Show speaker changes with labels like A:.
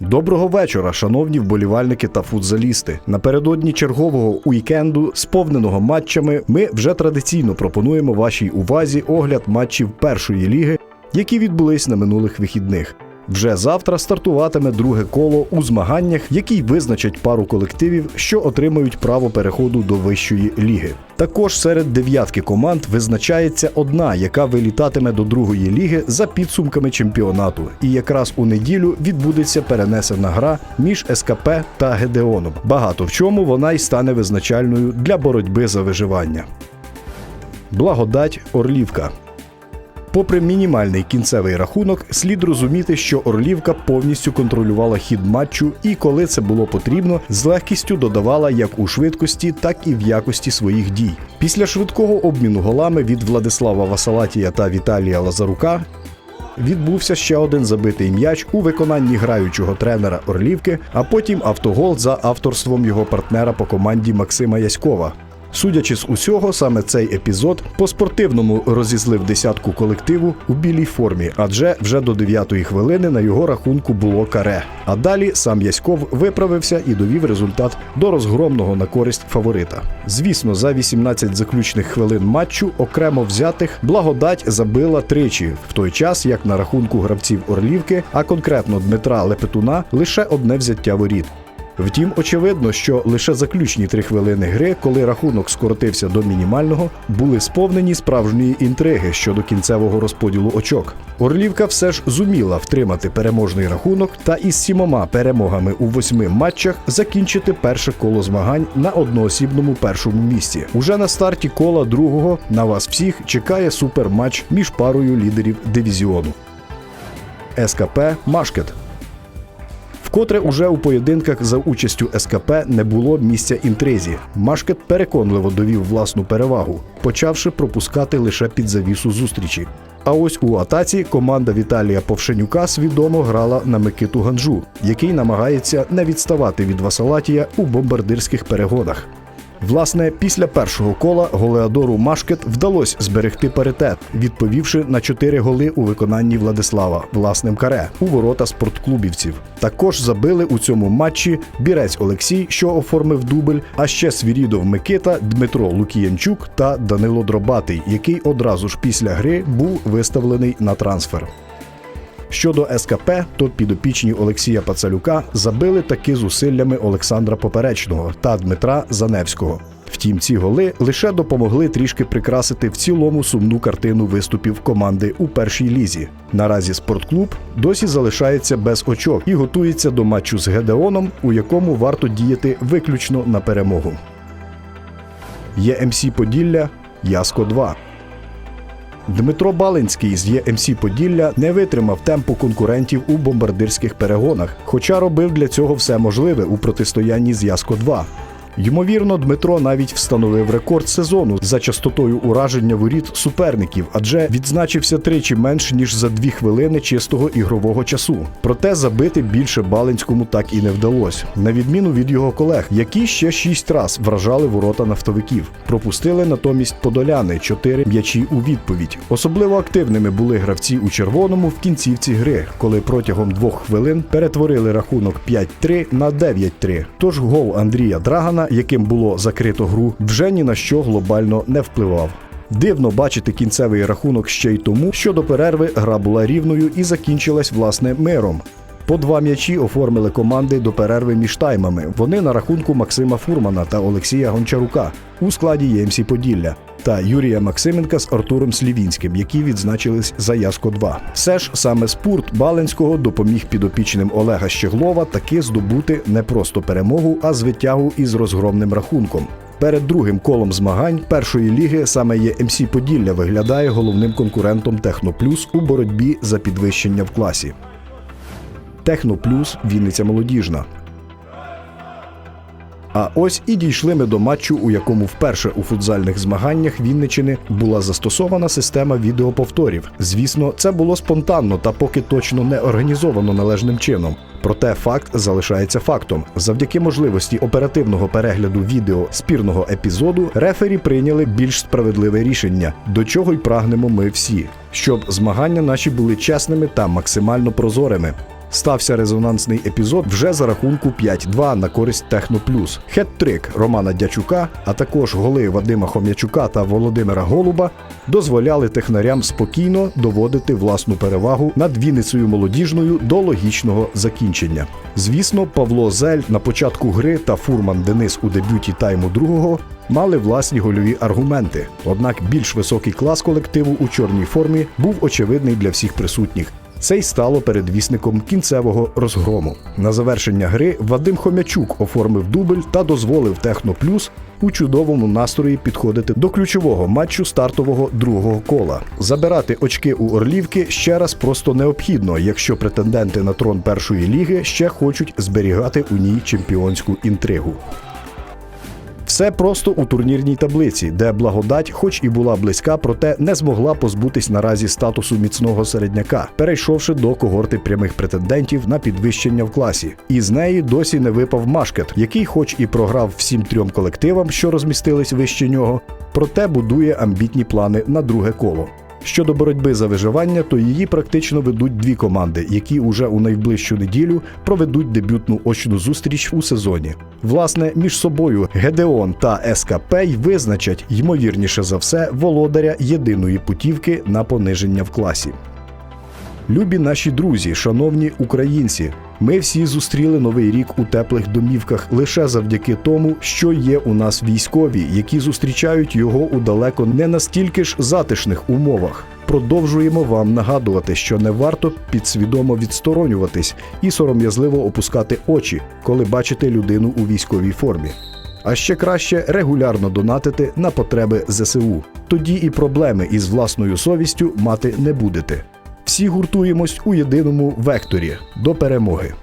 A: Доброго вечора, шановні вболівальники та футзалісти. Напередодні чергового уікенду, сповненого матчами, ми вже традиційно пропонуємо вашій увазі огляд матчів першої ліги, які відбулись на минулих вихідних. Вже завтра стартуватиме друге коло у змаганнях, які визначать пару колективів, що отримають право переходу до вищої ліги. Також серед дев'ятки команд визначається одна, яка вилітатиме до другої ліги за підсумками чемпіонату. І якраз у неділю відбудеться перенесена гра між СКП та Гедеоном. Багато в чому вона й стане визначальною для боротьби за виживання. Благодать Орлівка. Попри мінімальний кінцевий рахунок, слід розуміти, що Орлівка повністю контролювала хід матчу і, коли це було потрібно, з легкістю додавала як у швидкості, так і в якості своїх дій. Pісля швидкого обміну голами від Владислава Васалатія та Віталія Лазарука відбувся ще один забитий м'яч у виконанні граючого тренера Орлівки, а потім автогол за авторством його партнера по команді Максима Яськова. Судячи з усього, саме цей епізод по-спортивному розізлив десятку колективу у білій формі, адже вже до дев'ятої хвилини на його рахунку було каре. А далі сам Яськов виправився і довів результат до розгромного на користь фаворита. Звісно, за 18 заключних хвилин матчу окремо взятих благодать забила тричі, в той час як на рахунку гравців Орлівки, а конкретно Дмитра Лепетуна, лише одне взяття воріт. Втім, очевидно, що лише заключні три хвилини гри, коли рахунок скоротився до мінімального, були сповнені справжньої інтриги щодо кінцевого розподілу очок. Орлівка все ж зуміла втримати переможний рахунок та із сімома перемогами у восьми матчах закінчити перше коло змагань на одноосібному першому місці. Уже на старті кола другого на вас всіх чекає суперматч між парою лідерів дивізіону. СКП Машкет. Вкотре уже у поєдинках за участю СКП не було місця інтризі. Машкет переконливо довів власну перевагу, почавши пропускати лише під завісу зустрічі. А ось у атаці команда Віталія Повшенюка свідомо грала на Микиту Ганджу, який намагається не відставати від Васалатія у бомбардирських перегонах. Власне, після першого кола Голеадору Машкет вдалося зберегти паритет, відповівши на чотири голи у виконанні Владислава власним каре у ворота спортклубівців. Також забили у цьому матчі Бірець Олексій, що оформив дубль, а ще Свірідов Микита, Дмитро Лукіянчук та Данило Дробатий, який одразу ж після гри був виставлений на трансфер. Щодо СКП, то підопічні Олексія Пацалюка забили таки зусиллями Олександра Поперечного та Дмитра Заневського. Втім, ці голи лише допомогли трішки прикрасити в цілому сумну картину виступів команди у першій лізі. Наразі спортклуб досі залишається без очок і готується до матчу з Гедеоном, у якому варто діяти виключно на перемогу. ЄМС Поділля Яско 2 Дмитро Балинський з ЄМС Поділля не витримав темпу конкурентів у бомбардирських перегонах, хоча робив для цього все можливе у протистоянні з Яско 2 Ймовірно, Дмитро навіть встановив рекорд сезону за частотою ураження воріт суперників, адже відзначився тричі менш ніж за дві хвилини чистого ігрового часу. Проте забити більше Балинському так і не вдалося, на відміну від його колег, які ще шість раз вражали ворота нафтовиків. Пропустили натомість подоляни чотири м'ячі у відповідь. Особливо активними були гравці у червоному в кінцівці гри, коли протягом двох хвилин перетворили рахунок 5-3 на 9-3. Тож гол Андрія Драгана, яким було закрито гру, вже ні на що глобально не впливав. Дивно бачити кінцевий рахунок ще й тому, що до перерви гра була рівною і закінчилась власне миром. По два м'ячі оформили команди до перерви між таймами. Вони на рахунку Максима Фурмана та Олексія Гончарука у складі ЄМС Поділля та Юрія Максименка з Артуром Слівінським, які відзначились за Яско 2 Все ж саме спорт Баленського допоміг підопічним Олега Щеглова таки здобути не просто перемогу, а звитягу із розгромним рахунком. Перед другим колом змагань першої ліги саме ЄМС Поділля виглядає головним конкурентом Техноплюс у боротьбі за підвищення в класі. Техноплюс Вінниця молодіжна. А ось і дійшли ми до матчу, у якому вперше у футзальних змаганнях Вінничини була застосована система відеоповторів. Звісно, це було спонтанно та поки точно не організовано належним чином. Проте факт залишається фактом. Завдяки можливості оперативного перегляду відео спірного епізоду рефері прийняли більш справедливе рішення, до чого й прагнемо ми всі, щоб змагання наші були чесними та максимально прозорими. Стався резонансний епізод вже за рахунку 5-2 на користь Техноплюс. Хет-трик Романа Дячука, а також голи Вадима Хом'ячука та Володимира Голуба дозволяли технарям спокійно доводити власну перевагу над Вінницею молодіжною до логічного закінчення. Звісно, Павло Зель на початку гри та фурман Денис у дебюті тайму другого мали власні гольові аргументи. Однак більш високий клас колективу у чорній формі був очевидний для всіх присутніх. Це й стало передвісником кінцевого розгрому. На завершення гри Вадим Хомячук оформив дубль та дозволив Техноплюс у чудовому настрої підходити до ключового матчу стартового другого кола. Забирати очки у Орлівки ще раз просто необхідно, якщо претенденти на трон першої ліги ще хочуть зберігати у ній чемпіонську інтригу. Все просто у турнірній таблиці, де благодать, хоч і була близька, проте не змогла позбутись наразі статусу міцного середняка, перейшовши до когорти прямих претендентів на підвищення в класі. І з неї досі не випав Машкет, який, хоч і програв всім трьом колективам, що розмістились вище нього, проте будує амбітні плани на друге коло. Щодо боротьби за виживання, то її практично ведуть дві команди, які уже у найближчу неділю проведуть дебютну очну зустріч у сезоні. Власне, між собою Гедеон та СКП й визначать, ймовірніше за все, володаря єдиної путівки на пониження в класі. Любі наші друзі, шановні українці, ми всі зустріли новий рік у теплих домівках лише завдяки тому, що є у нас військові, які зустрічають його у далеко не настільки ж затишних умовах. Продовжуємо вам нагадувати, що не варто підсвідомо відсторонюватись і сором'язливо опускати очі, коли бачите людину у військовій формі. А ще краще регулярно донатити на потреби ЗСУ. Тоді і проблеми із власною совістю мати не будете. Всі гуртуємось у єдиному векторі до перемоги.